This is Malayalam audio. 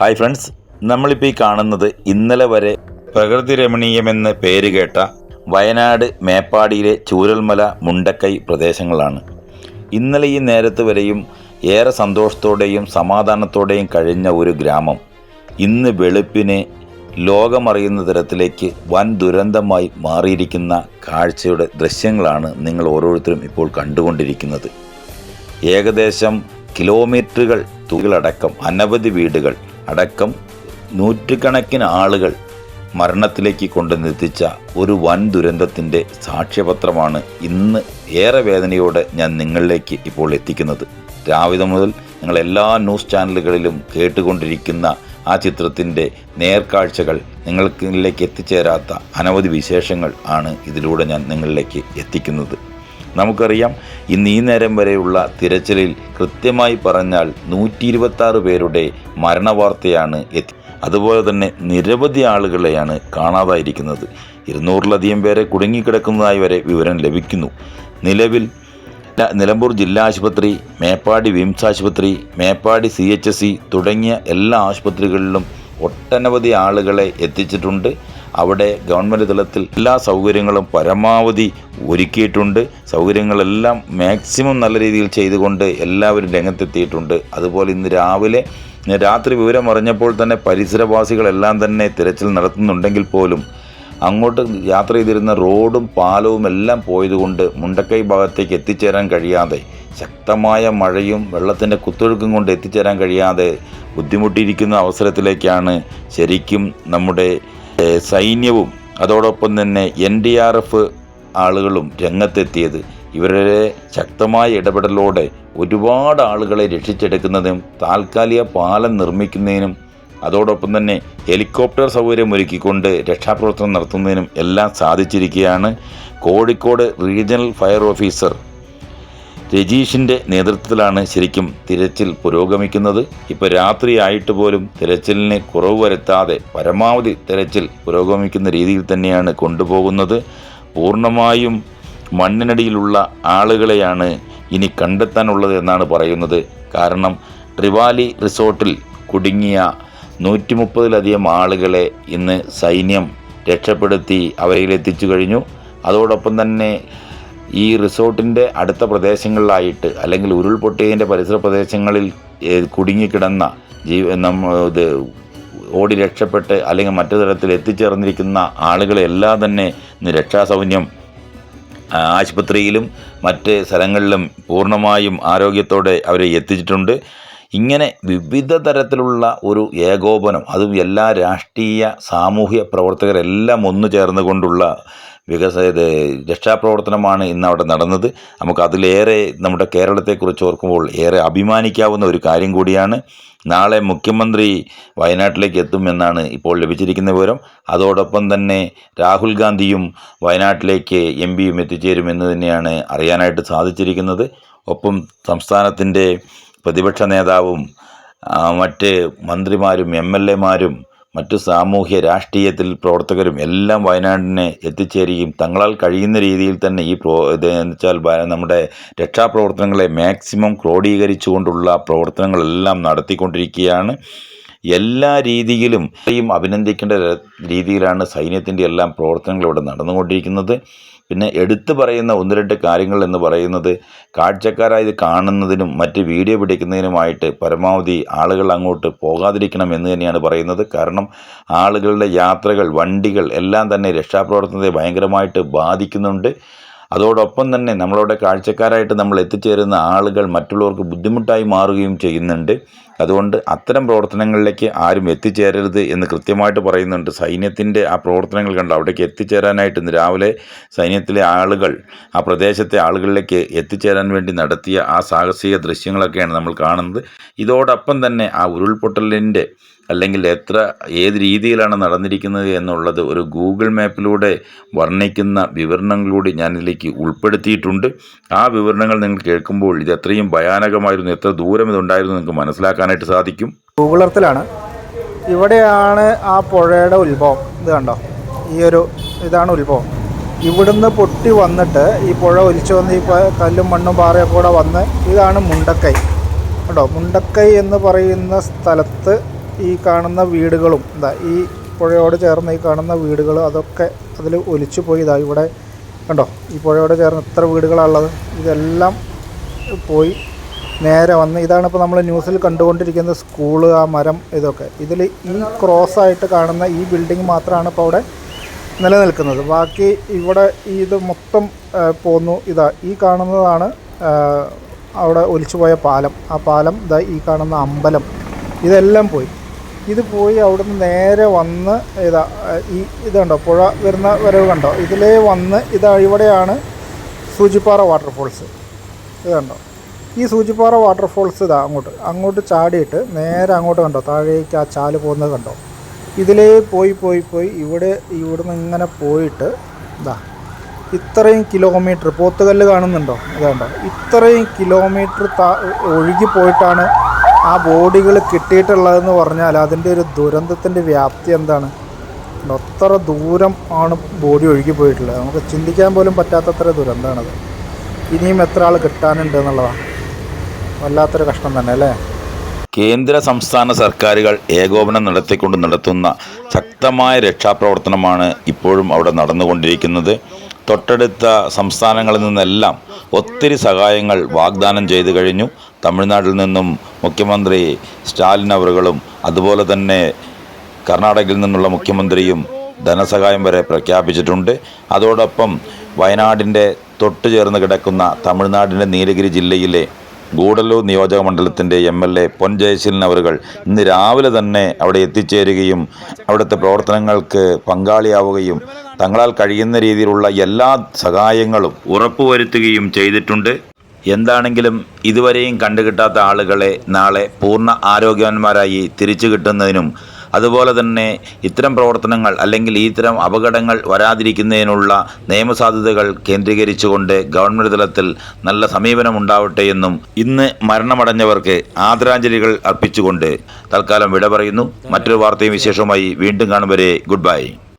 ഹായ് ഫ്രണ്ട്സ് നമ്മളിപ്പോൾ ഈ കാണുന്നത് ഇന്നലെ വരെ പ്രകൃതി രമണീയമെന്ന് പേര് കേട്ട വയനാട് മേപ്പാടിയിലെ ചൂരൽമല മുണ്ടക്കൈ പ്രദേശങ്ങളാണ്. ഇന്നലെ ഈ നേരത്ത് വരെയും ഏറെ സന്തോഷത്തോടെയും സമാധാനത്തോടെയും കഴിഞ്ഞ ഒരു ഗ്രാമം. ഇന്ന് വെളുപ്പിനെ ലോകമറിയുന്ന തരത്തിലേക്ക് വൻ ദുരന്തമായി മാറിയിരിക്കുന്ന കാഴ്ചയുടെ ദൃശ്യങ്ങളാണ് നിങ്ങൾ ഓരോരുത്തരും ഇപ്പോൾ കണ്ടുകൊണ്ടിരിക്കുന്നത്. ഏകദേശം കിലോമീറ്ററുകൾ തുകളടക്കം അനവധി വീടുകൾ അടക്കം നൂറ്റുകണക്കിന് ആളുകൾ മരണത്തിലേക്ക് കൊണ്ടുവന്നെത്തിച്ച ഒരു വൻ ദുരന്തത്തിന്റെ സാക്ഷ്യപത്രമാണ് ഇന്ന് ഏറെ വേദനയോടെ ഞാൻ നിങ്ങളിലേക്ക് ഇപ്പോൾ എത്തിക്കുന്നത്. രാവിലെ മുതൽ നിങ്ങൾ എല്ലാ ന്യൂസ് ചാനലുകളിലും കേട്ടുകൊണ്ടിരിക്കുന്ന ആ ചിത്രത്തിന്റെ നേർക്കാഴ്ചകൾ നിങ്ങൾക്കിലേക്ക് എത്തിച്ചേരാത്ത അനവധി വിശേഷങ്ങൾ ആണ് ഇതിലൂടെ ഞാൻ നിങ്ങളിലേക്ക് എത്തിക്കുന്നത്. നമുക്കറിയാം ഇന്ന് ഈ നേരം വരെയുള്ള തിരച്ചിലിൽ കൃത്യമായി പറഞ്ഞാൽ നൂറ്റി ഇരുപത്തി പേരുടെ മരണവാർത്തയാണ് എത്തി. അതുപോലെ തന്നെ നിരവധി ആളുകളെയാണ് കാണാതായിരിക്കുന്നത്. ഇരുന്നൂറിലധികം പേരെ കുടുങ്ങിക്കിടക്കുന്നതായി വരെ വിവരം ലഭിക്കുന്നു. നിലവിൽ നിലമ്പൂർ ജില്ലാ ആശുപത്രി മേപ്പാടി വിംസ് ആശുപത്രി Meppadi C H S C തുടങ്ങിയ എല്ലാ ആശുപത്രികളിലും ഒട്ടനവധി ആളുകളെ എത്തിച്ചിട്ടുണ്ട്. അവിടെ ഗവൺമെന്റ് തലത്തിൽ എല്ലാ സൗകര്യങ്ങളും പരമാവധി ഒരുക്കിയിട്ടുണ്ട്. സൗകര്യങ്ങളെല്ലാം മാക്സിമം നല്ല രീതിയിൽ ചെയ്തുകൊണ്ട് എല്ലാവരും രംഗത്തെത്തിയിട്ടുണ്ട്. അതുപോലെ ഇന്ന് രാവിലെ രാത്രി വിവരം അറിഞ്ഞപ്പോൾ തന്നെ പരിസരവാസികളെല്ലാം തന്നെ തിരച്ചിൽ നടത്തുന്നുണ്ടെങ്കിൽ പോലും അങ്ങോട്ട് യാത്ര ചെയ്തിരുന്ന റോഡും പാലവും എല്ലാം പോയതുകൊണ്ട് മുണ്ടക്കൈ ഭാഗത്തേക്ക് എത്തിച്ചേരാൻ കഴിയാതെ ശക്തമായ മഴയും വെള്ളത്തിന്റെ കുത്തൊഴുക്കും കൊണ്ട് എത്തിച്ചേരാൻ കഴിയാതെ ബുദ്ധിമുട്ടിയിരിക്കുന്ന അവസരത്തിലേക്കാണ് ശരിക്കും നമ്മുടെ സൈന്യവും അതോടൊപ്പം തന്നെ എൻ ഡി ആർ എഫ് ആളുകളും രംഗത്തെത്തിയത്. ഇവരുടെ ശക്തമായ ഇടപെടലോടെ ഒരുപാട് ആളുകളെ രക്ഷിച്ചെടുക്കുന്നതിനും താൽക്കാലിക പാലം നിർമ്മിക്കുന്നതിനും അതോടൊപ്പം തന്നെ ഹെലികോപ്റ്റർ സൗകര്യം ഒരുക്കിക്കൊണ്ട് രക്ഷാപ്രവർത്തനം നടത്തുന്നതിനും എല്ലാം സാധിച്ചിരിക്കുകയാണ്. കോഴിക്കോട് റീജിയണൽ ഫയർ ഓഫീസർ രജീഷിന്റെ നേതൃത്വത്തിലാണ് ശരിക്കും തിരച്ചിൽ പുരോഗമിക്കുന്നത്. ഇപ്പോൾ രാത്രിയായിട്ട് പോലും തിരച്ചിലിന് കുറവ് വരുത്താതെ പരമാവധി തിരച്ചിൽ പുരോഗമിക്കുന്ന രീതിയിൽ തന്നെയാണ് കൊണ്ടുപോകുന്നത്. പൂർണമായും മണ്ണിനടിയിലുള്ള ആളുകളെയാണ് ഇനി കണ്ടെത്താനുള്ളത് എന്നാണ് പറയുന്നത്. കാരണം ട്രിവാലി റിസോർട്ടിൽ കുടുങ്ങിയ നൂറ്റി മുപ്പതിലധികം ആളുകളെ ഇന്ന് സൈന്യം രക്ഷപ്പെടുത്തി അവരിലെത്തിച്ചു കഴിഞ്ഞു. അതോടൊപ്പം തന്നെ ഈ റിസോർട്ടിന്റെ അടുത്ത പ്രദേശങ്ങളിലായിട്ട് അല്ലെങ്കിൽ ഉരുൾപൊട്ടിയതിന്റെ പരിസര പ്രദേശങ്ങളിൽ കുടുങ്ങിക്കിടന്ന ജീവ നമ്മ ഇത് ഓടി രക്ഷപ്പെട്ട് അല്ലെങ്കിൽ മറ്റു തരത്തിൽ എത്തിച്ചേർന്നിരിക്കുന്ന ആളുകളെല്ലാം തന്നെ രക്ഷാസൗന്യം ആശുപത്രിയിലും മറ്റ് സ്ഥലങ്ങളിലും പൂർണമായും ആരോഗ്യത്തോടെ അവരെ എത്തിച്ചിട്ടുണ്ട്. ഇങ്ങനെ വിവിധ തരത്തിലുള്ള ഒരു ഏകോപനം അതും എല്ലാ രാഷ്ട്രീയ സാമൂഹ്യ പ്രവർത്തകരെല്ലാം ഒന്നു ചേർന്നുകൊണ്ടുള്ള വികസ രക്ഷാപ്രവർത്തനമാണ് ഇന്ന് അവിടെ നടന്നത്. നമുക്ക് അതിലേറെ നമ്മുടെ കേരളത്തെക്കുറിച്ച് ഓർക്കുമ്പോൾ ഏറെ അഭിമാനിക്കാവുന്ന ഒരു കാര്യം കൂടിയാണ്. നാളെ മുഖ്യമന്ത്രി വയനാട്ടിലേക്ക് എത്തുമെന്നാണ് ഇപ്പോൾ ലഭിച്ചിരിക്കുന്ന വിവരം. അതോടൊപ്പം തന്നെ രാഹുൽ ഗാന്ധിയും വയനാട്ടിലേക്ക് എം പിയും എത്തിച്ചേരുമെന്ന് തന്നെയാണ് അറിയാനായിട്ട് സാധിച്ചിരിക്കുന്നത്. ഒപ്പം സംസ്ഥാനത്തിന്റെ പ്രതിപക്ഷ നേതാവും മറ്റ് മന്ത്രിമാരും എം എൽ എമാരും മറ്റു സാമൂഹ്യ രാഷ്ട്രീയത്തിൽ പ്രവർത്തകരും എല്ലാം വയനാടിനെ എത്തിച്ചേരുകയും തങ്ങളാൽ കഴിയുന്ന രീതിയിൽ തന്നെ ഈ പ്രോ ഇത് എന്ന് വെച്ചാൽ നമ്മുടെ രക്ഷാപ്രവർത്തനങ്ങളെ മാക്സിമം ക്രോഡീകരിച്ചുകൊണ്ടുള്ള പ്രവർത്തനങ്ങളെല്ലാം നടത്തിക്കൊണ്ടിരിക്കുകയാണ്. എല്ലാ രീതിയിലും അഭിനന്ദിക്കേണ്ട രീതിയിലാണ് സൈന്യത്തിന്റെ എല്ലാം പ്രവർത്തനങ്ങൾ ഇവിടെ നടന്നുകൊണ്ടിരിക്കുന്നത്. പിന്നെ എടുത്തു പറയുന്ന ഒന്ന് രണ്ട് കാര്യങ്ങൾ എന്ന് പറയുന്നത് കാഴ്ചക്കാരായി ഇത് കാണുന്നതിനും മറ്റ് വീഡിയോ പിടിക്കുന്നതിനുമായിട്ട് പരമാവധി ആളുകൾ അങ്ങോട്ട് പോകാതിരിക്കണം എന്ന് തന്നെയാണ് പറയുന്നത്. കാരണം ആളുകളുടെ യാത്രകൾ വണ്ടികൾ എല്ലാം തന്നെ രക്ഷാപ്രവർത്തനത്തെ ഭയങ്കരമായിട്ട് ബാധിക്കുന്നുണ്ട്. അതോടൊപ്പം തന്നെ നമ്മളവിടെ കാഴ്ചക്കാരായിട്ട് നമ്മൾ എത്തിച്ചേരുന്ന ആളുകൾ മറ്റുള്ളവർക്ക് ബുദ്ധിമുട്ടായി മാറുകയും ചെയ്യുന്നുണ്ട്. അതുകൊണ്ട് അത്തരം പ്രവർത്തനങ്ങളിലേക്ക് ആരും എത്തിച്ചേരരുത് എന്ന് കൃത്യമായിട്ട് പറയുന്നുണ്ട്. സൈന്യത്തിന്റെ ആ പ്രവർത്തനങ്ങൾ കണ്ട് അവിടേക്ക് എത്തിച്ചേരാനായിട്ട് ഇന്ന് രാവിലെ സൈന്യത്തിലെ ആളുകൾ ആ പ്രദേശത്തെ ആളുകളിലേക്ക് എത്തിച്ചേരാൻ വേണ്ടി നടത്തിയ ആ സാഹസിക ദൃശ്യങ്ങളൊക്കെയാണ് നമ്മൾ കാണുന്നത്. ഇതോടൊപ്പം തന്നെ ആ ഉരുൾപൊട്ടലിന്റെ അല്ലെങ്കിൽ എത്ര ഏത് രീതിയിലാണ് നടന്നിരിക്കുന്നത് എന്നുള്ളത് ഒരു ഗൂഗിൾ മാപ്പിലൂടെ വർണിക്കുന്ന വിവരണങ്ങളിലൂടെ ഞാനിതിലേക്ക് ഉൾപ്പെടുത്തിയിട്ടുണ്ട്. ആ വിവരണങ്ങൾ നിങ്ങൾ കേൾക്കുമ്പോൾ ഇത് എത്രയും ഭയാനകമായിരുന്നു എത്ര ദൂരം ഇതുണ്ടായിരുന്നു നിങ്ങൾക്ക് മനസ്സിലാക്കാനായിട്ട് സാധിക്കും. ഗൂഗിളർത്തിലാണ് ഇവിടെയാണ് ആ പുഴയുടെ ഉത്ഭവം. ഇത് കണ്ടോ? ഈ ഒരു ഇതാണ് ഉത്ഭവം. ഇവിടുന്ന് പൊട്ടി വന്നിട്ട് ഈ പുഴ ഒലിച്ചു വന്ന് ഈ കല്ലും മണ്ണും പാറയൊക്കെ കൂടെ വന്ന് ഇതാണ് മുണ്ടക്കൈ. കേട്ടോ മുണ്ടക്കൈ എന്ന് പറയുന്ന സ്ഥലത്ത് ഈ കാണുന്ന വീടുകളും എന്താ ഈ പുഴയോട് ചേർന്ന് ഈ കാണുന്ന വീടുകൾ അതൊക്കെ അതിൽ ഒലിച്ചു പോയി. ഇവിടെ കണ്ടോ? ഈ പുഴയോട് ചേർന്ന് എത്ര വീടുകളാണുള്ളത് ഇതെല്ലാം പോയി നേരെ വന്ന് ഇതാണ് ഇപ്പോൾ നമ്മൾ ന്യൂസിൽ കണ്ടുകൊണ്ടിരിക്കുന്ന സ്കൂൾ ആ മരം ഇതൊക്കെ. ഇതിൽ ഈ ക്രോസ് ആയിട്ട് കാണുന്ന ഈ ബിൽഡിംഗ് മാത്രമാണ് ഇപ്പോൾ അവിടെ നിലനിൽക്കുന്നത്. ബാക്കി ഇവിടെ ഇത് മൊത്തം പോന്നു. ഇതാ ഈ കാണുന്നതാണ് അവിടെ ഒലിച്ചുപോയ പാലം. ആ പാലം ഇതാ ഈ കാണുന്ന അമ്പലം. ഇതെല്ലാം പോയി. ഇത് പോയി അവിടുന്ന് നേരെ വന്ന് ഇതാ ഈ ഇതുണ്ടോ പുഴ വരുന്ന വരവ് കണ്ടോ? ഇതിലേ വന്ന് ഇതാ ഇവിടെയാണ് സൂചിപ്പാറ വാട്ടർഫോൾസ് ഇത് കണ്ടോ ഈ സൂചിപ്പാറ വാട്ടർഫോൾസ് ഇതാ അങ്ങോട്ട് അങ്ങോട്ട് ചാടിയിട്ട് നേരെ അങ്ങോട്ട് കണ്ടോ? താഴേക്ക് ആ ചാൽ പോകുന്നത് കണ്ടോ? ഇതിലേ പോയി പോയി പോയി ഇവിടെ ഇവിടുന്ന് ഇങ്ങനെ പോയിട്ട് ഇതാ ഇത്രയും കിലോമീറ്റർ പോത്തുകല്ല് കാണുന്നുണ്ടോ? ഇതുണ്ടോ ഇത്രയും കിലോമീറ്റർ താ ഒഴുകി പോയിട്ടാണ് ആ ബോഡികൾ കിട്ടിയിട്ടുള്ളതെന്ന് പറഞ്ഞാൽ അതിന്റെ ഒരു ദുരന്തത്തിന്റെ വ്യാപ്തി എന്താണ്? അത്ര ദൂരം ആണ് ബോഡി ഒഴുകി പോയിട്ടുള്ളത്? നമുക്ക് ചിന്തിക്കാൻ പോലും പറ്റാത്തത്ര ദുരന്തമാണത്. ഇനിയും എത്ര ആൾ കിട്ടാനുണ്ട് എന്നുള്ളതാണ് വല്ലാത്തൊരു കഷ്ടം തന്നെ അല്ലേ? കേന്ദ്ര സംസ്ഥാന സർക്കാരുകൾ ഏകോപനം നടത്തിക്കൊണ്ട് നടത്തുന്ന ശക്തമായ രക്ഷാപ്രവർത്തനമാണ് ഇപ്പോഴും അവിടെ നടന്നുകൊണ്ടിരിക്കുന്നത്. തൊട്ടടുത്ത സംസ്ഥാനങ്ങളിൽ നിന്നെല്ലാം ഒത്തിരി സഹായങ്ങൾ വാഗ്ദാനം ചെയ്തു കഴിഞ്ഞു. തമിഴ്നാട്ടിൽ നിന്നും മുഖ്യമന്ത്രി സ്റ്റാലിൻ അവറുകളും അതുപോലെ തന്നെ കർണാടകയിൽ നിന്നുള്ള മുഖ്യമന്ത്രിയും ധനസഹായം വരെ പ്രഖ്യാപിച്ചിട്ടുണ്ട്. അതോടൊപ്പം വയനാടിന്റെ തൊട്ടു ചേർന്ന് കിടക്കുന്ന തമിഴ്നാടിന്റെ നീലഗിരി ജില്ലയിലെ ഗൂഡല്ലൂർ നിയോജക മണ്ഡലത്തിന്റെ M L A Pon Jayaseelan ഇന്ന് രാവിലെ തന്നെ അവിടെ എത്തിച്ചേരുകയും അവിടുത്തെ പ്രവർത്തനങ്ങൾക്ക് പങ്കാളിയാവുകയും തങ്ങളാൽ കഴിയുന്ന രീതിയിലുള്ള എല്ലാ സഹായങ്ങളും ഉറപ്പുവരുത്തുകയും ചെയ്തിട്ടുണ്ട്. എന്താണെങ്കിലും ഇതുവരെയും കണ്ടുകിട്ടാത്ത ആളുകളെ നാളെ പൂർണ ആരോഗ്യവാന്മാരായി തിരിച്ചു കിട്ടുന്നതിനും അതുപോലെ തന്നെ ഇത്തരം പ്രവർത്തനങ്ങൾ അല്ലെങ്കിൽ ഇത്തരം അപകടങ്ങൾ വരാതിരിക്കുന്നതിനുള്ള നിയമസാധ്യതകൾ കേന്ദ്രീകരിച്ചുകൊണ്ട് ഗവൺമെന്റ് തലത്തിൽ നല്ല സമീപനം ഉണ്ടാവട്ടെ എന്നും ഇന്ന് മരണമടഞ്ഞവർക്ക് ആദരാഞ്ജലികൾ അർപ്പിച്ചുകൊണ്ട് തൽക്കാലം വിട പറയുന്നു. മറ്റൊരു വാർത്തയും വിശേഷവുമായി വീണ്ടും കാണും വരെ. Good bye.